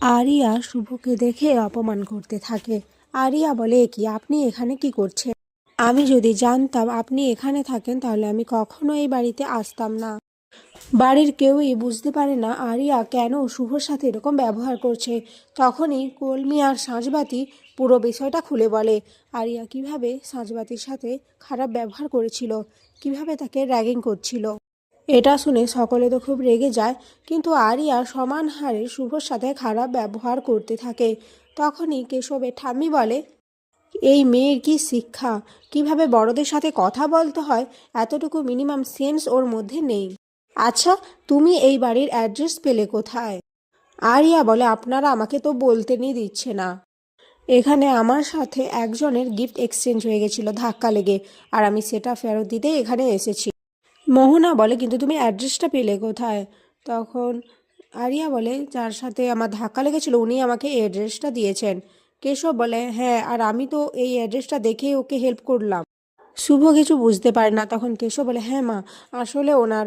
Area শুভকে দেখে অপমান করতে থাকে। আরিয়া বলে "এ কি, আপনি এখানে কি করছেন? আমি যদি জানতাম আপনি এখানে থাকেন, তাহলে আমি কখনো এই বাড়িতে আসতাম না। বাড়ির কেউই বুঝতে পারে না আরিয়া কেন শুভর সাথে এরকম ব্যবহার করছে। তখনই কলমি আর সাঁঝবাতি পুরো বিষয়টা খুলে বলে, আরিয়া, কীভাবে সাঁঝবাতির সাথে খারাপ ব্যবহার করেছিল? কীভাবে তাকে র্যাগিং করছিল? এটা শুনে সকলে তো খুব রেগে যায়, কিন্তু আরিয়া সমান হারে শুভর সাথে খারাপ ব্যবহার করতে থাকে। তখনই কেশবের ঠাম্মি বলে, এই মেয়ের কি শিক্ষা? কীভাবে বড়দের সাথে কথা বলতে হয়? এতটুকু মিনিমাম সেন্স ওর মধ্যে নেই। আচ্ছা তুমি এই বাড়ির অ্যাড্রেস পেলে কোথায়? আরিয়া বলে, আপনারা আমাকে তো বলতে নিয়ে দিচ্ছে না। এখানে আমার সাথে একজনের গিফট এক্সচেঞ্জ হয়ে গেছিল ধাক্কা লেগে, আর আমি সেটা ফেরত দিতে এখানে এসেছি। মোহনা বলে, কিন্তু তুমি অ্যাড্রেসটা পেলে কোথায়? তখন আরিয়া বলে, যার সাথে আমার ধাক্কা লেগেছিল, উনি আমাকে এই অ্যাড্রেসটা দিয়েছেন। কেশব বলে হ্যাঁ আর আমি তো এই অ্যাড্রেসটা দেখেই ওকে হেল্প করলাম। শুভ কিছু বুঝতে পারে না, তখন কেশব বলে হ্যাঁ মা, আসলে ওনার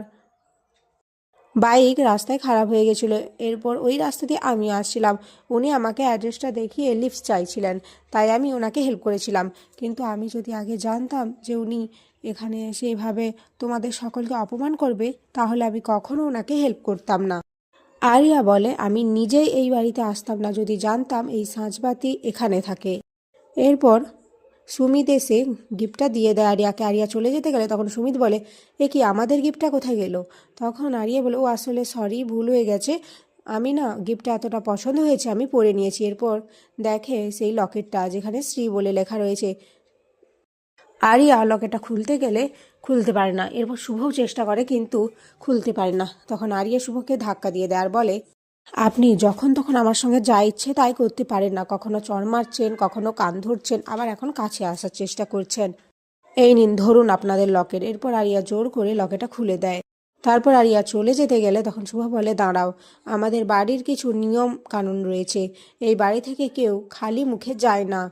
বাইক রাস্তায় খারাপ হয়ে গেছিল। এরপর ওই রাস্তা দিয়ে আমি আসছিলাম। উনি আমাকে অ্যাড্রেসটা দেখিয়ে লিফট চাইছিলেন, তাই আমি ওনাকে হেল্প করেছিলাম। কিন্তু আমি যদি আগে জানতাম যে উনি এখানে এসে এভাবে তোমাদের সকলকে অপমান করবে, তাহলে আমি কখনো ওনাকে হেল্প করতাম না। আরিয়া বলে, আমি নিজেই এই বাড়িতে আসতাম না, যদি জানতাম এই সাঁচবাতি এখানে থাকে। এরপর সুমিত এসে গিফটটা দিয়ে দেয় আরিয়াকে। আরিয়া চলে যেতে গেলে তখন সুমিত বলে, এ কি, আমাদের গিফটটা কোথায় গেল? তখন আরিয়া বলে, ও আসলে সরি ভুল হয়ে গেছে। আমি না, গিফটটা এতটা পছন্দ হয়েছে, আমি পরে নিয়েছি। এরপর দেখে সেই লকেটটা, যেখানে শ্রী বলে লেখা রয়েছে, আরিয়া লকেটটা খুলতে গেলে খুলতে পারে না। এরপর শুভও চেষ্টা করে, কিন্তু খুলতে পারে না। তখন আরিয়া শুভকে ধাক্কা দিয়ে দেয় আর বলে আপনি যখন তখন আমার সঙ্গে যা ইচ্ছে তাই করতে পারেন না। কখনো চড় মারছেন, কখনো কান ধরছেন, আবার এখন কাছে আসার চেষ্টা করছেন। এই নিন, ধরুন আপনাদের লকেট। এরপর আরিয়া জোর করে লকেটটা খুলে দেয়। তারপর আরিয়া চলে যেতে গেলে তখন শুভ বলে, দাঁড়াও, আমাদের বাড়ির কিছু নিয়ম কানুন রয়েছে। এই বাড়ি থেকে কেউ খালি মুখে যায় না।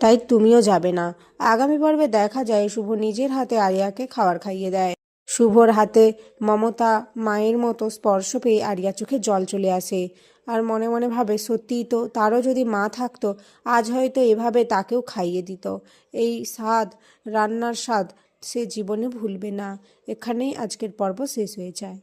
তাই তুমিও যাবে না। আগামী পর্বে দেখা যায় শুভ নিজের হাতে আরিয়াকে খাবার খাইয়ে দেয়। শুভর হাতে মমতা মায়ের মতো স্পর্শ পেয়ে আরিয়া চোখে জল চলে আসে। আর মনে মনে ভাবে, সত্যিই তো, তারও যদি মা থাকতো, আজ হয়তো এভাবে তাকেও খাইয়ে দিত। এই স্বাদ, রান্নার স্বাদ সে জীবনে ভুলবে না। এখানেই আজকের পর্ব শেষ হয়ে যায়।